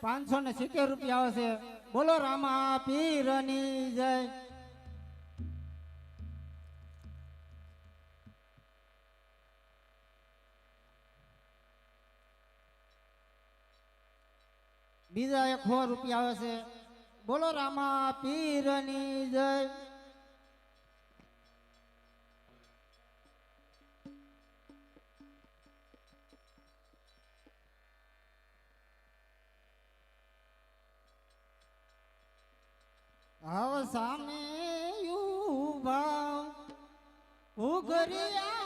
પાંચસો ને સિત્તેર રૂપિયા આવશે. બોલો, રામા પીરની જય. બીજા એક સો રૂપિયા આવે છે બોલો, રામા પીરની જય. આવ સામે યુ ભાવ ઉગરિયા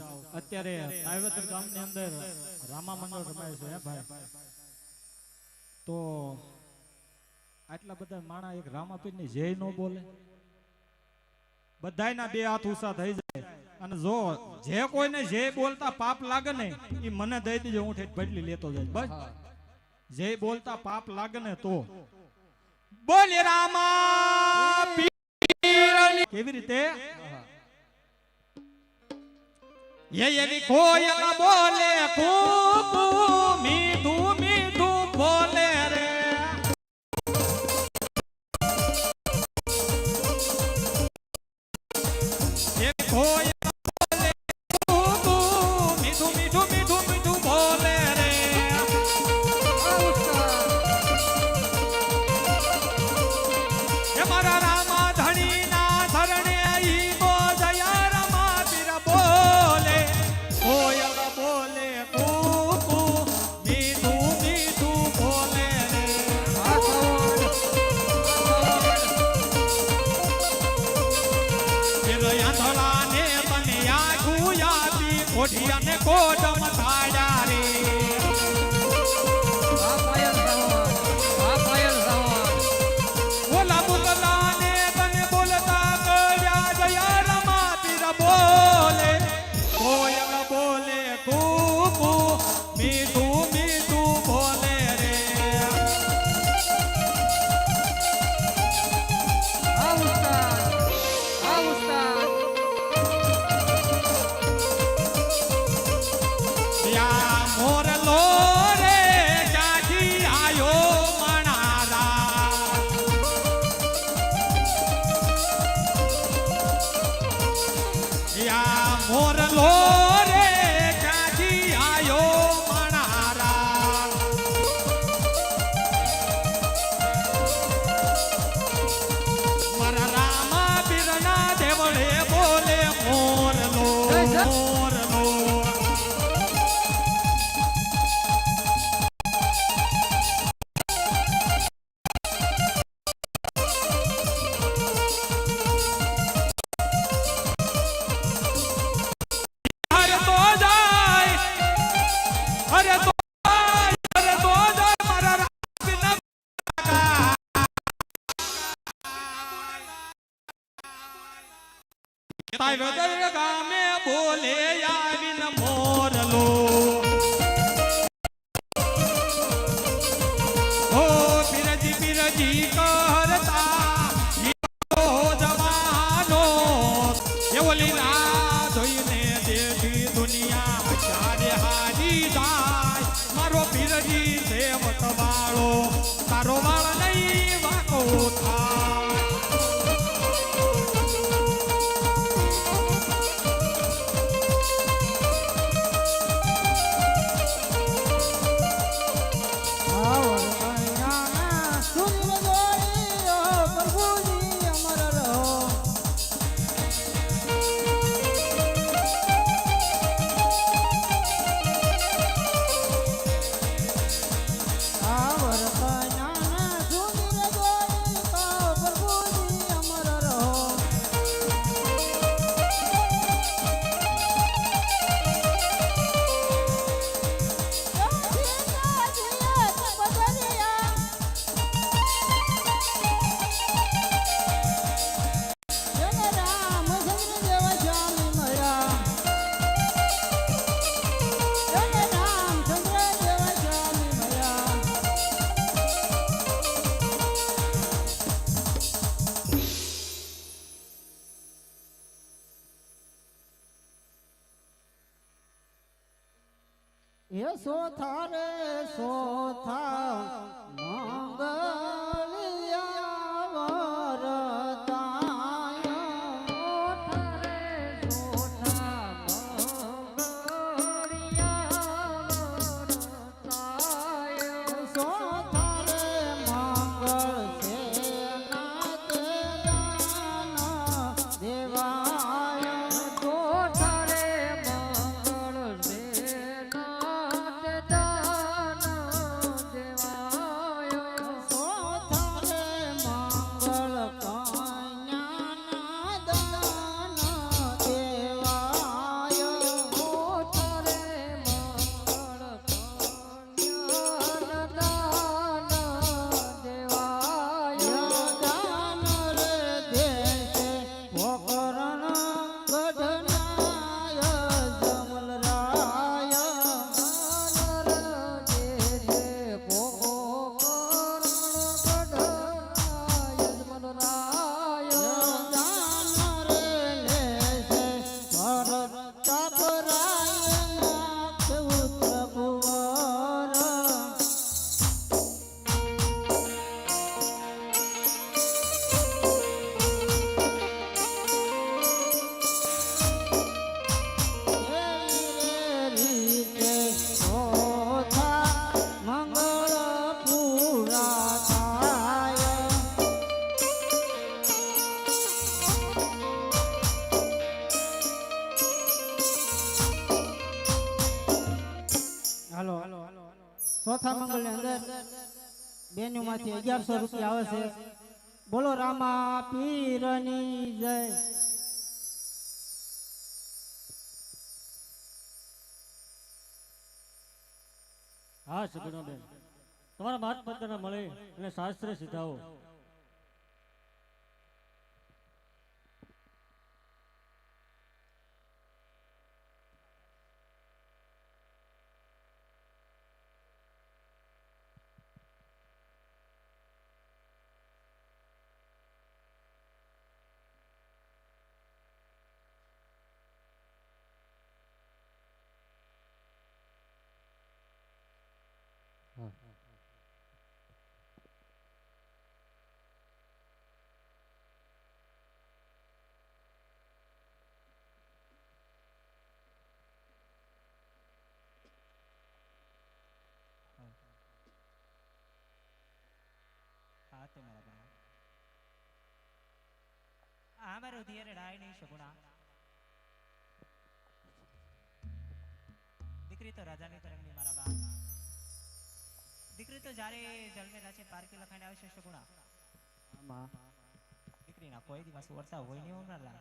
જાઓ અત્યારે પાર્વતર ગામની અંદર રામા મંગળ રમાય છે ભાઈ? તો આટલા બધા માણા એક રામાપીરની જય નો બોલે. બધાયના બે હાથ ઉષા થઈ જાય. અને જો જે કોઈને જે બોલતા પાપ લાગે ને એ મને દઈ દેજો, હું બદલી લેતો જાય બસ. જે બોલતા પાપ લાગે ને તો બોલે રામા કેવી રીતે? ये ये कोयल बोले खूब मी Hey, વટવાળો તારો અગિયારસો રૂપિયા આવે બોલો, રામા પીરની જય. હા, સગુણાબેન. તમારા માત મળે અને શાસ્ત્ર સિદ્ધાઓ. મારો ધીરે ડાય નહીં સગુણા દીકરી તો રાજાની તરંગની મારા બા દીકરી તો જ્યારે જલમે રાચે પારકી લખાઈને આવશે છે સગુણા દીકરીના કોઈ દિવસ વર્તા હોય નહીં ઉમરલા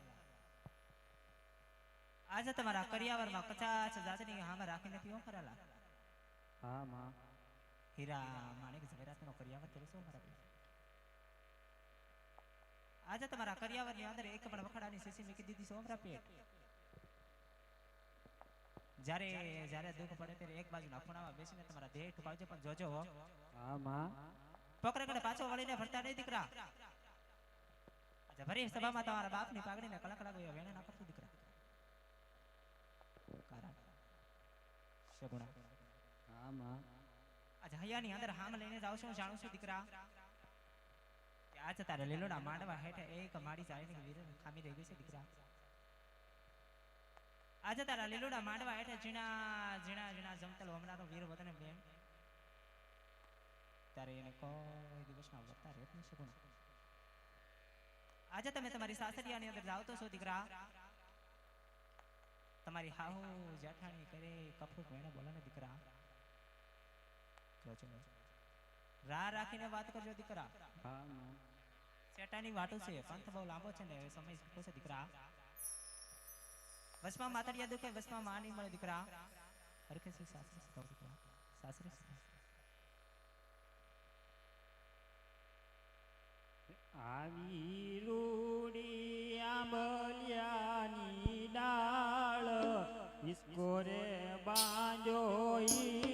આજે તમારા કરિયાવરમાં કચાચ જાતની હામે રાખીને પીઓ ખરાલા હા માં હીરા માણેક ઝવેરાતનો કરિયાવર કરે છે મારા ભાઈ આજે તમારા કરિયાવરની અંદર એક પણ વખડાની શીશી મૂકી દીધી સોમ પેટ જ્યારે જ્યારે દુઃખ પડે ત્યારે એક બાજુના ખૂણામાં બેસીને તમારા દેહ ઠુકાવજો પણ જોજો હો. હા માં. પકડે કડે પાછો વળીને ફરતા નહીં દીકરા. ભરી સભામાં તમારા બાપની પાઘડીને કલક લાગ્યો વેણે ના કરતું દીકરા. કારણ. શગુણા. હા માં. આજે હૈયાની અંદર હામ લઈને જાઉં છું જાણું છું દીકરા. આજે તારે લીલોડા માંડવા હેઠે એક માડી ચાળીની વીર ખામી રહી ગઈ છે દીકરા આજે તારા લીલોડા માંડવા હેઠે ઝીણા ઝીણા ઝીણા જમતલ હમણાં વીર વતને બેન ત્યારે એને કોઈ દિવસના વર્તા રેત નહીં શકું આજે તમે તમારી સાસરિયાની અંદર જાવ તો છો દીકરા તમારી હાહુ જેઠાણી કરે કપડું વેણે બોલે ને દીકરા જોજો રા રાખીને વાત કરજો દીકરા હા ચેટાની વાતો છે, પંથ બહુ લાંબો છે ને સમય ટૂંકો છે દીકરા. વસમાં માતડિયા દુખે વસમાં માં નહીં મળે દીકરા. હરખે છે સાસરે સતાવ દીકરા? સાસરે. આવી રૂડી આંબલિયાની ડાળ ઈશ્વરે બાંધો ઈરનો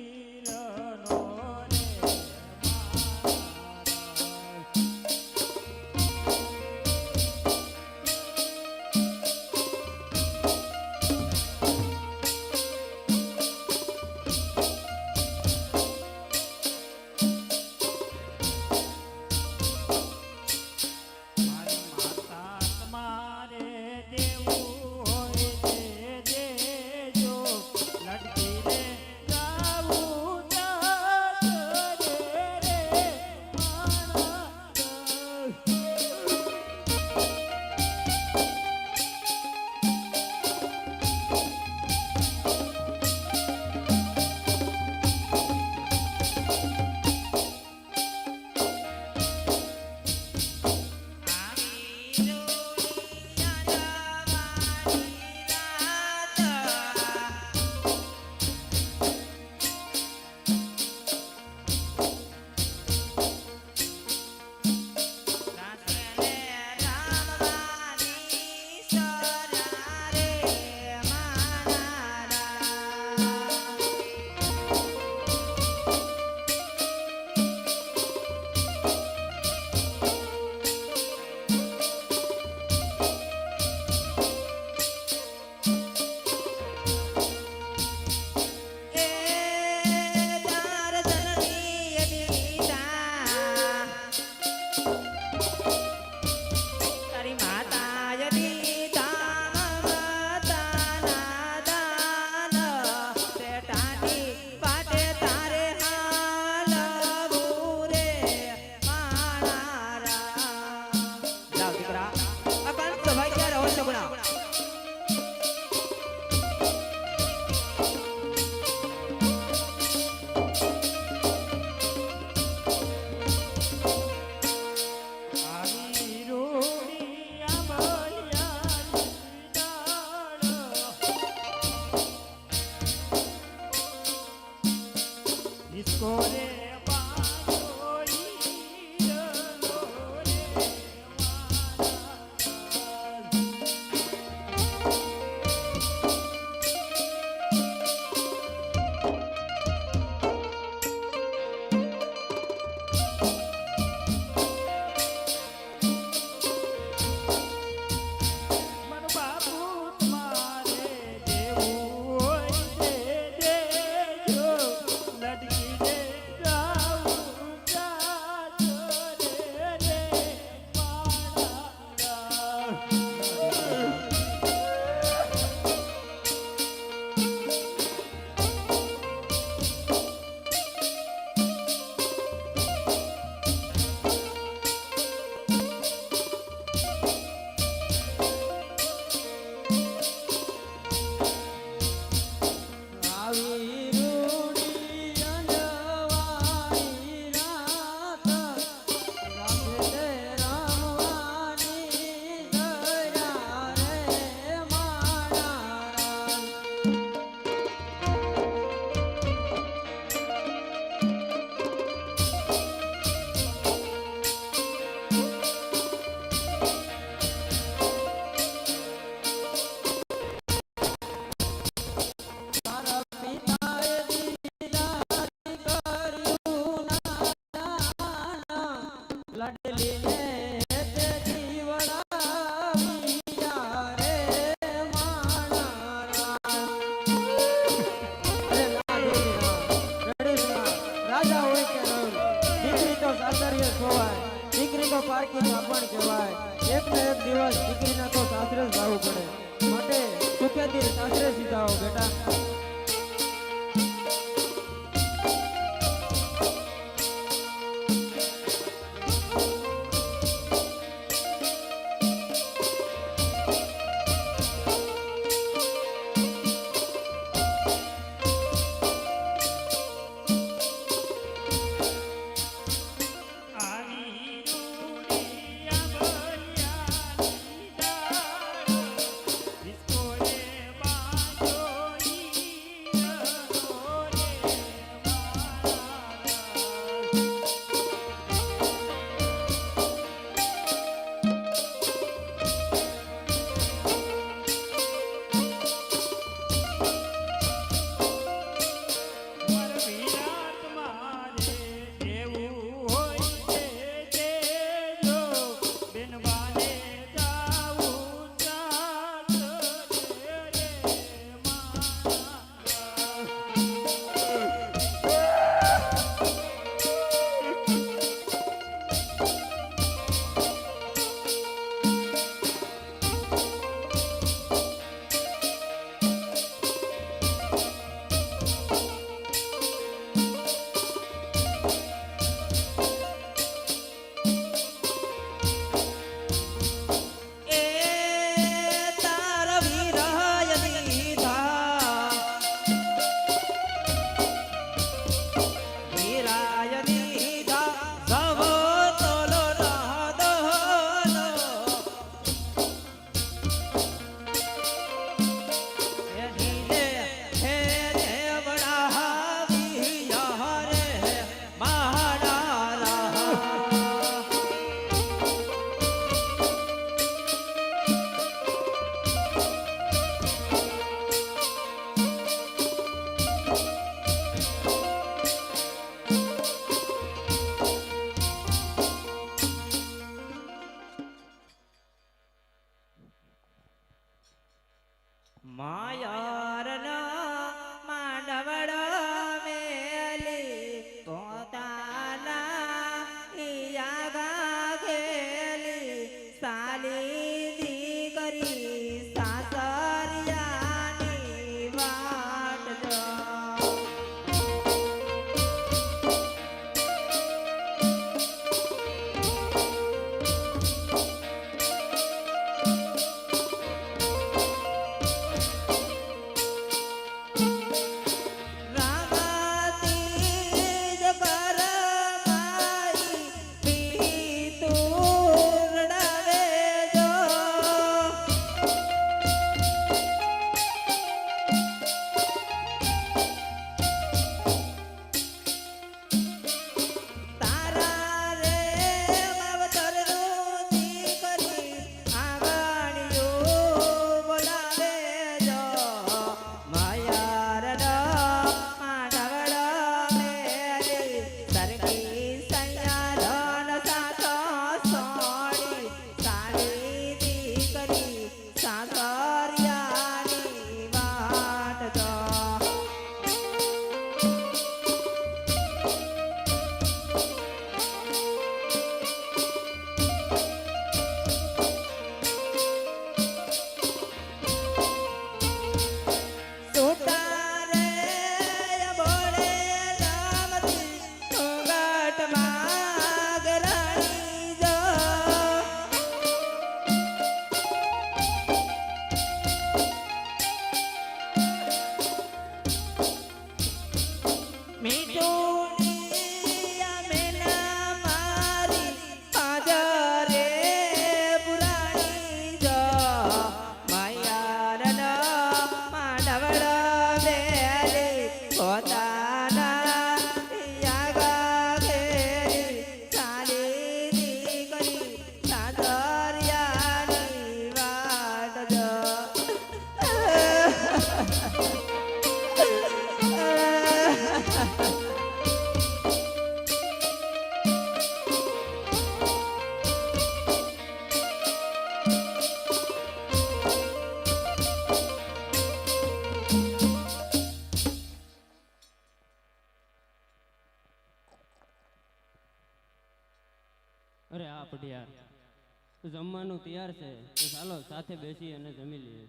તૈયાર છે તો ચાલો સાથે બેસી અને જમી લઈએ.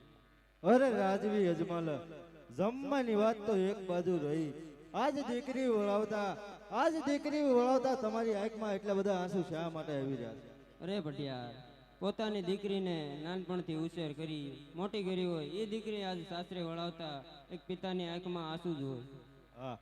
અરે રાજવી અજમાલ જમવાની વાત તો એક બાજુ રહી. આજ દીકરી વળાવતા આજ દીકરી વળાવતા તમારી આંખમાં એટલા બધા આંસુ શા માટે આવી રહ્યા છે? અરે ભટિયા પોતાની દીકરીને નાનપણથી ઉછેર કરી મોટી કરી હોય એ દીકરી આજ સાસરે વળાવતા એક પિતાની આંખમાં આંસુ જ હોય. હા